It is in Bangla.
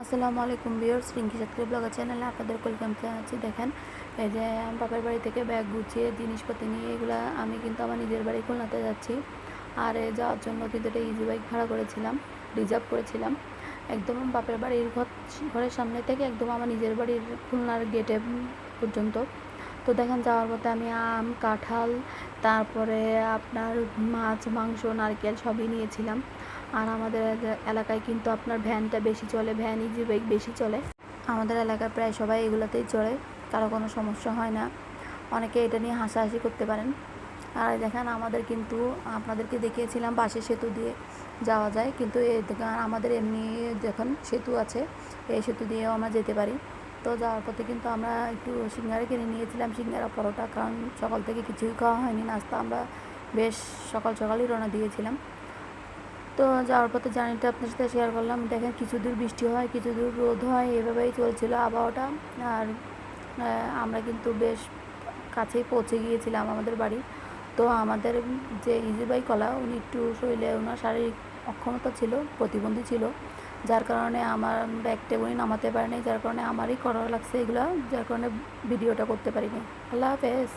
আসসালামু আলাইকুম বিয়ার্স রিঙ্কি সাতক্রি ব্লগার চ্যানেলে আপনাদের ওয়েলকাম জানাচ্ছি। দেখেন, এই যে আমি বাপের বাড়ি থেকে ব্যাগ গুছিয়ে, জিনিসপত্র নিয়ে, এগুলো আমি কিন্তু আমার নিজের বাড়ি খুলনাতে যাচ্ছি। আর যাওয়ার জন্য কিন্তু এটা ইজি বাইক ভাড়া করেছিলাম রিজার্ভ করেছিলাম। একদম বাপের বাড়ির ঘর, ঘরের সামনে থেকে একদম আমার নিজের বাড়ির খুলনার গেটে পর্যন্ত। তো দেখেন যাওয়ার পথে আমি আম, কাঁঠাল, তারপরে আপনার মাছ, মাংস, নারকেল সবই নিয়েছিলাম। আর আমাদের এলাকায় কিন্তু আপনার ভ্যানটা বেশি চলে, ভ্যান ইজি বাইক বেশি চলে। আমাদের এলাকার প্রায় সবাই এগুলোতেই চলে কারও কোনো সমস্যা হয় না। অনেকে এটা নিয়ে হাসাহাসি করতে পারেন। আর দেখেন আমাদের কিন্তু, আপনাদেরকে দেখিয়েছিলাম বাসে সেতু দিয়ে যাওয়া যায়। কিন্তু আমাদের এমনি যখন সেতু আছে, এই সেতু দিয়েও আমরা যেতে পারি। তো যাওয়ার পথে কিন্তু আমরা একটু সিঙ্গারা কিনে নিয়েছিলাম, সিঙ্গারা, পরোটা, কারণ সকাল থেকে কিছুই খাওয়া হয়নি, নাস্তা আমরা বেশ সকাল সকালই রওনা দিয়েছিলাম। তো যাওয়ার পথে জার্নিটা আপনার সাথে শেয়ার করলাম। দেখেন কিছু দূর বৃষ্টি হয়, কিছু দূর রোদ হয়, এভাবেই চলছিল আবহাওয়াটা। আর আমরা কিন্তু বেশ কাছেই পৌঁছে গিয়েছিলাম আমাদের বাড়ি। তো আমাদের যে ইজি বাই কলা, উনি একটু শরীরে ওনার শারীরিক অক্ষমতা ছিল, প্রতিবন্ধী ছিল। যার কারণে আমার ব্যাগটা উনি নামাতে পারিনি, যার কারণে আমারই করা লাগছে এগুলো, যার কারণে ভিডিওটা করতে পারিনি। আল্লাহ হাফেজ।